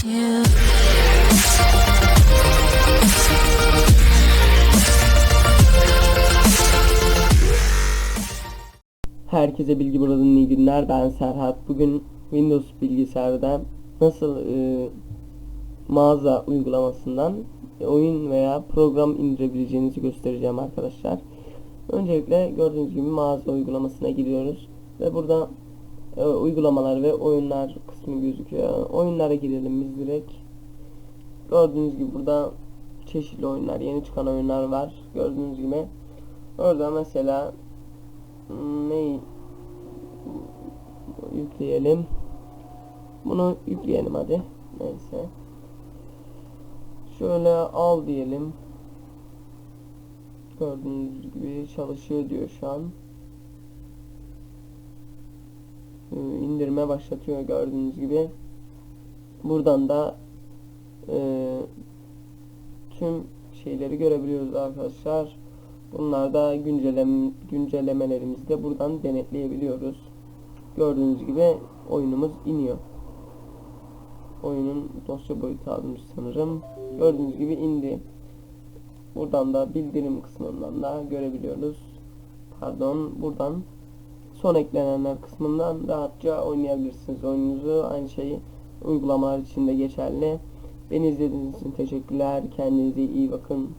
Herkese Bilgi Buradan iyi günler. Ben Serhat. Bugün Windows bilgisayarda nasıl e, mağaza uygulamasından oyun veya program indirebileceğinizi göstereceğim arkadaşlar. Öncelikle gördüğünüz gibi mağaza uygulamasına giriyoruz ve burada e, uygulamalar ve oyunlar kısmı gözüküyor. Oyunlara girelim biz direkt. Gördüğünüz gibi burada çeşitli oyunlar, yeni çıkan oyunlar var. Gördüğünüz gibi orada mesela ne yükleyelim. Bunu yükleyelim hadi. Neyse. Şöyle al diyelim. Gördüğünüz gibi çalışıyor diyor şu an. İndirme başlatıyor gördüğünüz gibi. Buradan da e, tüm şeyleri görebiliyoruz arkadaşlar. Bunlar da güncellem güncellemelerimizi de buradan denetleyebiliyoruz. Gördüğünüz gibi oyunumuz iniyor. Oyunun dosya boyutu almış sanırım. Gördüğünüz gibi indi. Buradan da bildirim kısmından da görebiliyoruz. Pardon buradan son eklenenler kısmından rahatça oynayabilirsiniz oyununuzu. Aynı şeyi uygulamalar için de geçerli. Beni izlediğiniz için teşekkürler. Kendinize iyi bakın.